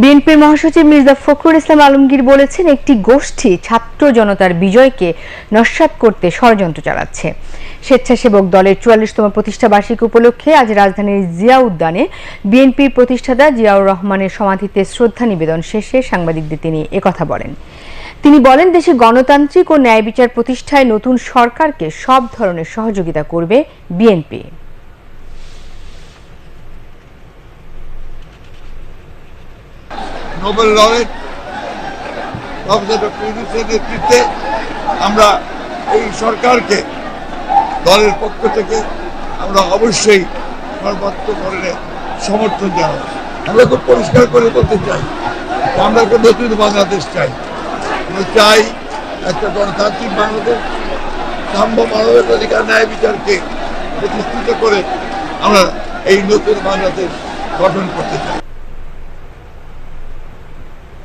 বিএনপির মহাসচিব মির্জা ফখরুল ইসলাম আলমগীর বলেছেন, একটি গোষ্ঠী ছাত্র জনতার বিজয়কে নস্যাৎ করতে ষড়যন্ত্র চালাচ্ছে। স্বেচ্ছাসেবক দলের চুয়াল্লিশতম প্রতিষ্ঠা বার্ষিকী উপলক্ষে আজ রাজধানীর জিয়া উদ্যানে বিএনপির প্রতিষ্ঠাতা জিয়াউর রহমানের সমাধিতে শ্রদ্ধা নিবেদন শেষে সাংবাদিকদের তিনি একথা বলেন। তিনি বলেন, দেশে গণতান্ত্রিক ও ন্যায় বিচার প্রতিষ্ঠায় নতুন সরকারকে সব ধরনের সহযোগিতা করবে BNP. Nobel laureate professor doctor ইউনুসের নেতৃত্বে আমরা এই সরকারকে দলের পক্ষ থেকে আমরা অবশ্যই সর্বাত্ম ধরনের সমর্থন জানাব। আমরা খুব পরিষ্কার করে বলতে চাই আমরা একটা নতুন বাংলাদেশ চাই। আমরা চাই একটা গণতান্ত্রিক বাংলাদেশ। সাম্য মানবের অধিকার, ন্যায়, বিচারকে প্রতিষ্ঠিত করে আমরা এই নতুন বাংলাদেশ গঠন করতে চাই।